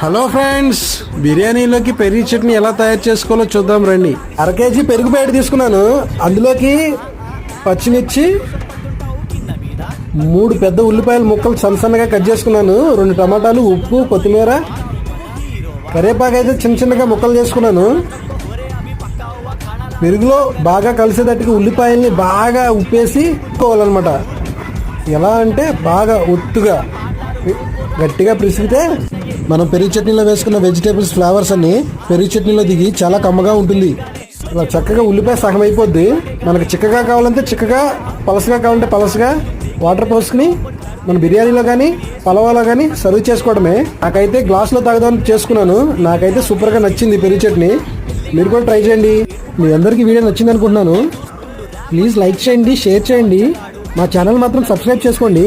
Hello friends బిర్యానీలోకి పెరుగు చట్నీ ఎలా తయారు చేసుకోవాలో చూద్దాం రండి. అర కేజీ పెరుగు బయట తీసుకున్నాను. అందులోకి పచ్చిమిర్చి మూడు పెద్ద ఉల్లిపాయల ముక్కలు సన్న సన్నగా కట్ చేసుకున్నాను. రెండు టమాటాలు ఉప్పు కొత్తిమీర కరివేపాకు అయితే చిన్న చిన్నగా ముక్కలు చేసుకున్నాను. పెరుగులో బాగా కలిసేటట్టుగా ఉల్లిపాయల్ని బాగా ఉప్పేసి కోవాలన్నమాట. ఎలా అంటే బాగా ఒత్తుగా గట్టిగా పిసిగితే మనం పెరుగు చట్నీలో వేసుకున్న వెజిటేబుల్స్ ఫ్లేవర్స్ అన్ని పెరుగు చట్నీలో దిగి చాలా కమ్మగా ఉంటుంది. ఇలా చక్కగా ఉల్లిపాయ సగం అయిపోద్ది. మనకు చిక్కగా కావాలంటే చిక్కగా పలసగా కావాలంటే పలసగా వాటర్ పోసుకుని మన బిర్యానీలో కానీ పలవాలో కానీ సర్వ్ చేసుకోవడమే. నాకైతే గ్లాస్లో తాగదామని చేసుకున్నాను. నాకైతే సూపర్గా నచ్చింది పెరుగు చట్నీ. మీరు కూడా ట్రై చేయండి. మీ అందరికీ వీడియో నచ్చింది అనుకుంటున్నాను. ప్లీజ్ లైక్ చేయండి షేర్ చేయండి. మా ఛానల్ మాత్రం సబ్స్క్రైబ్ చేసుకోండి.